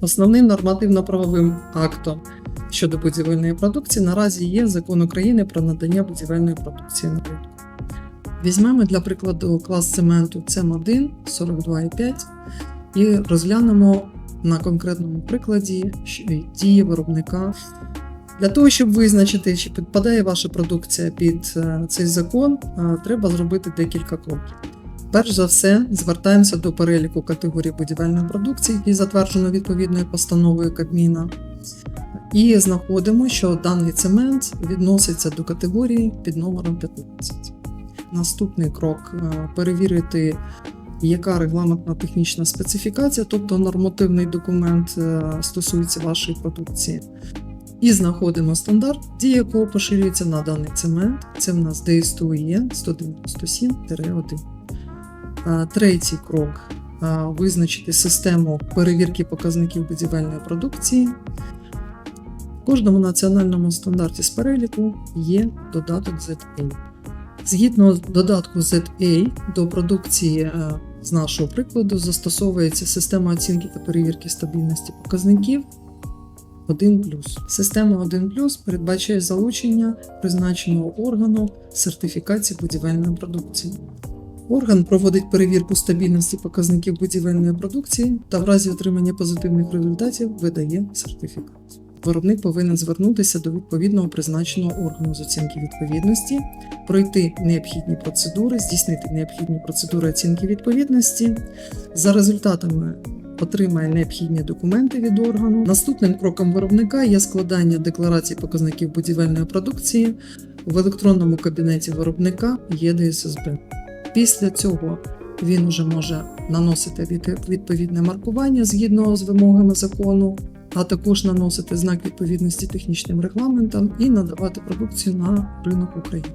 Основним нормативно-правовим актом щодо будівельної продукції наразі є закон України про надання будівельної продукції на ринку. Візьмемо для прикладу клас цементу ЦЕМ1 42,5 і розглянемо на конкретному прикладі дії виробника. Для того, щоб визначити, чи підпадає ваша продукція під е, цей закон, е, треба зробити декілька кроків. Перш за все, звертаємося до переліку категорій будівельної продукції, які затверджено відповідною постановою Кабміна, і знаходимо, що даний цемент відноситься до категорії під номером 15. Наступний крок е, перевірити, яка регламентна технічна специфікація, тобто нормативний документ е, стосується вашої продукції. І знаходимо стандарт, дія якого поширюється на даний цемент. Це в нас ДСТУЄ 197-1. Е, Третій крок е, визначити систему перевірки показників будівельної продукції. В кожному національному стандарті з переліку є додаток ZA. Згідно додатку ZA до продукції е, з нашого прикладу застосовується система оцінки та перевірки стабільності показників 1 Система 1 передбачає залучення призначеного органу сертифікації будівельної продукції. Орган проводить перевірку стабільності показників будівельної продукції та в разі отримання позитивних результатів видає сертифікат. Виробник повинен звернутися до відповідного призначеного органу з оцінки відповідності, пройти необхідні процедури, здійснити необхідні процедури оцінки відповідності. За результатами отримає необхідні документи від органу. Наступним кроком виробника є складання декларації показників будівельної продукції в електронному кабінеті виробника ЄДССБ. Після цього він вже може наносити відповідне маркування згідно з вимогами закону, а також наносити знак відповідності технічним регламентам і надавати продукцію на ринок України.